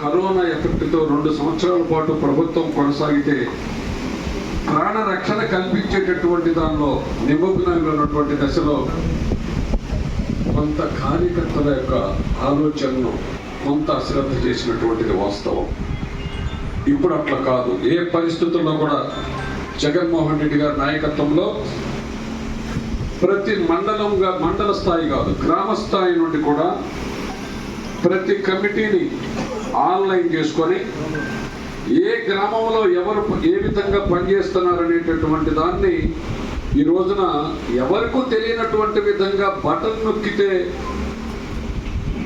Corona ఎఫెక్ట్తో రెండు సంవత్సరాల పాటు ప్రభుత్వం కొనసాగితే ప్రాణ రక్షణ కల్పించేటటువంటి దానిలో నిమగ్నంగా ఉన్నటువంటి దశలో కొంత కార్యకర్తల యొక్క ఆలోచనను కొంత అశ్రద్ధ చేసినటువంటిది వాస్తవం. ఇప్పుడు అట్లా కాదు. ఏ పరిస్థితుల్లో కూడా జగన్మోహన్ రెడ్డి గారి నాయకత్వంలో ప్రతి మండలంగా మండల స్థాయి కాదు గ్రామ స్థాయి నుండి కూడా ప్రతి కమిటీని ఆన్లైన్ చేసుకొని ఏ గ్రామంలో ఎవరు ఏ విధంగా పనిచేస్తున్నారు అనేటటువంటి దాన్ని ఈ రోజున ఎవరికూ తెలియనటువంటి విధంగా బటన్ నొక్కితే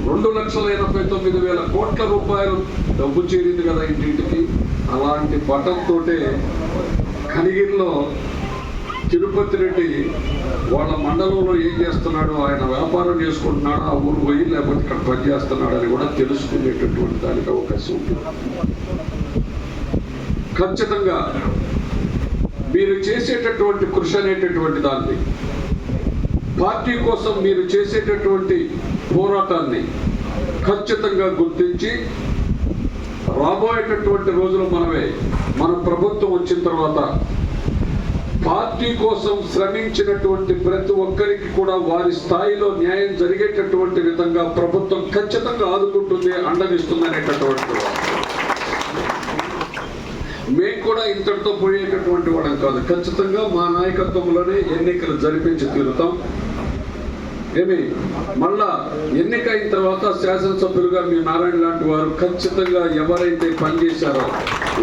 రెండు లక్షల ఎనభై తొమ్మిది వేల కోట్ల రూపాయలు డబ్బు చేరింది కదా ఇంటింటికి. అలాంటి బటన్ తోటే కనిగిరిలో తిరుపతి రెడ్డి వాళ్ళ మండలంలో ఏం చేస్తున్నాడు ఆయన వ్యాపారం చేసుకుంటున్నాడు ఆ ఊరు పోయి లేకపోతే ఇక్కడ పనిచేస్తున్నాడు అని కూడా తెలుసుకునేటటువంటి దానికి అవకాశం ఉంది. ఖచ్చితంగా మీరు చేసేటటువంటి కృషి అనేటటువంటి దాన్ని పార్టీ కోసం మీరు చేసేటటువంటి పోరాటాన్ని ఖచ్చితంగా గుర్తించి రాబోయేటటువంటి రోజులు మనమే మన ప్రభుత్వం వచ్చిన తర్వాత పార్టీ కోసం శ్రమించినటువంటి ప్రతి ఒక్కరికి కూడా వారి స్థాయిలో న్యాయం జరిగేటటువంటి విధంగా ప్రభుత్వం ఖచ్చితంగా ఆదుకుంటుంది అండగిస్తుంది అనేటటువంటి మేము కూడా ఇంతటితో పోయేటటువంటి వాడం కాదు. ఖచ్చితంగా మా నాయకత్వంలోనే ఎన్నికలు జరిపించి తీరుతాం. ఏమి? మళ్ళా ఎన్నికైన తర్వాత శాసనసభ్యులుగా మీ నారాయణ లాంటి వారు ఖచ్చితంగా ఎవరైతే పనిచేశారో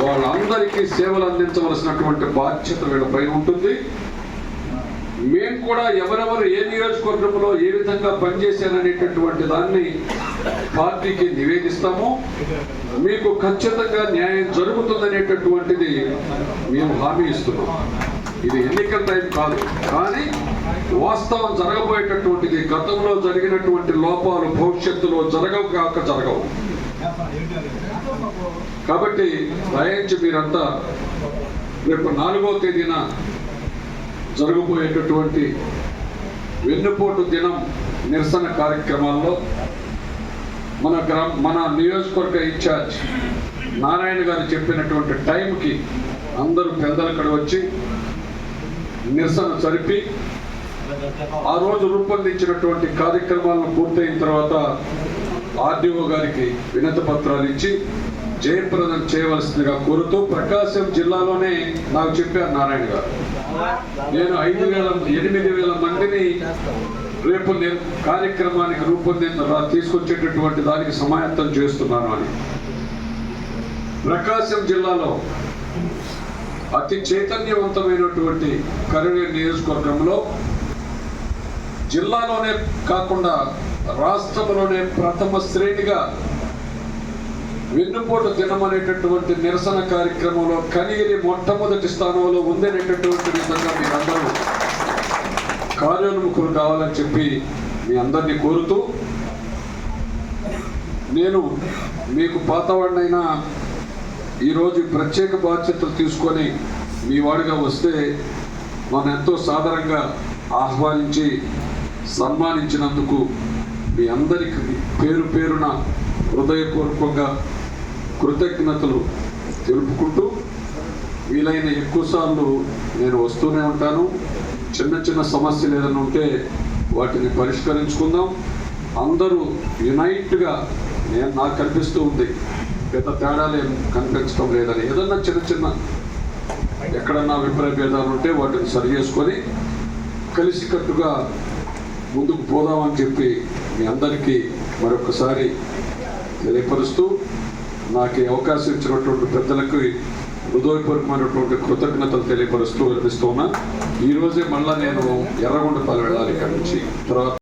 వాళ్ళందరికీ సేవలు అందించవలసినటువంటి బాధ్యత వీళ్ళపై ఉంటుంది. మేము కూడా ఎవరెవరు ఏ నియోజకవర్గంలో ఏ విధంగా పనిచేశారనేటటువంటి దాన్ని పార్టీకి నివేదిస్తాము. మీకు ఖచ్చితంగా న్యాయం జరుగుతుందనేటటువంటిది మేము హామీ ఇస్తున్నాం. ఇది ఎన్నికల టైం కాదు. కానీ వాస్తవం జరగబోయేటటువంటిది గతంలో జరిగినటువంటి లోపాలు భవిష్యత్తులో జరగవు కాక జరగవు. కాబట్టి దయించి మీరంతా రేపు నాలుగో తేదీన జరగబోయేటటువంటి వెన్నుపోటు దినం నిరసన కార్యక్రమాల్లో మన గ్రామ మన నియోజకవర్గ ఇన్ఛార్జ్ నారాయణ గారు చెప్పినటువంటి టైంకి అందరూ పెద్దలక్కడ వచ్చి నిరసన జరిపి ఆ రోజు రూపొందించినటువంటి కార్యక్రమాలను పూర్తయిన తర్వాత ఆర్డీఓ గారికి వినతి పత్రాలు ఇచ్చి జయప్రదం చేయవలసిందిగా కోరుతూ ప్రకాశం జిల్లాలోనే నాకు చెప్పారు నారాయణ గారు. నేను ఐదు వేల ఎనిమిది వేల మందిని రేపు నేను కార్యక్రమానికి రూపొందిన తీసుకొచ్చేటటువంటి దానికి సమాయత్తం చేస్తున్నాను అని. ప్రకాశం జిల్లాలో అతి చైతన్యవంతమైనటువంటి కరీంనగర్ నియోజకవర్గంలో జిల్లాలోనే కాకుండా రాష్ట్రంలోనే ప్రథమ శ్రేణిగా వెన్నుపోటు దినం అనేటటువంటి నిరసన కార్యక్రమంలో కనిగిరి మొట్టమొదటి స్థానంలో ఉందనేటటువంటి విధంగా మీరందరూ కార్యోన్ముఖులు కావాలని చెప్పి మీ అందరినీ కోరుతూ నేను మీకు పాతవాడినైనా ఈరోజు ప్రత్యేక బాధ్యతలు తీసుకొని మీ వాడిగా వస్తే మనం ఎంతో సాధారణంగా ఆహ్వానించి సన్మానించినందుకు మీ అందరికీ పేరు పేరున హృదయపూర్వకంగా కృతజ్ఞతలు తెలుపుకుంటూ వీలైన ఎక్కువసార్లు నేను వస్తూనే ఉంటాను. చిన్న చిన్న సమస్యలు ఏదైనా ఉంటే వాటిని పరిష్కరించుకుందాం. అందరూ యునైట్గా నేను నాకు కనిపిస్తూ ఉంది. పెద్ద తేడాలు ఏం కనిపించడం లేదని. ఏదన్నా చిన్న చిన్న ఎక్కడన్నా అభిప్రాయ భేదాలు ఉంటే వాటిని సరి చేసుకొని కలిసికట్టుగా ముందుకు పోదామని చెప్పి మీ అందరికీ మరొకసారి తెలియపరుస్తూ నాకు అవకాశం ఇచ్చినటువంటి పెద్దలకు హృదయపూర్వకమైనటువంటి కృతజ్ఞతలు తెలియపరుస్తూ అనిపిస్తున్నా ఈరోజే మళ్ళీ మళ్ళా నేను ఎర్రగొండపల్లి వెళ్ళాలి ఇక్కడి నుంచి. తర్వాత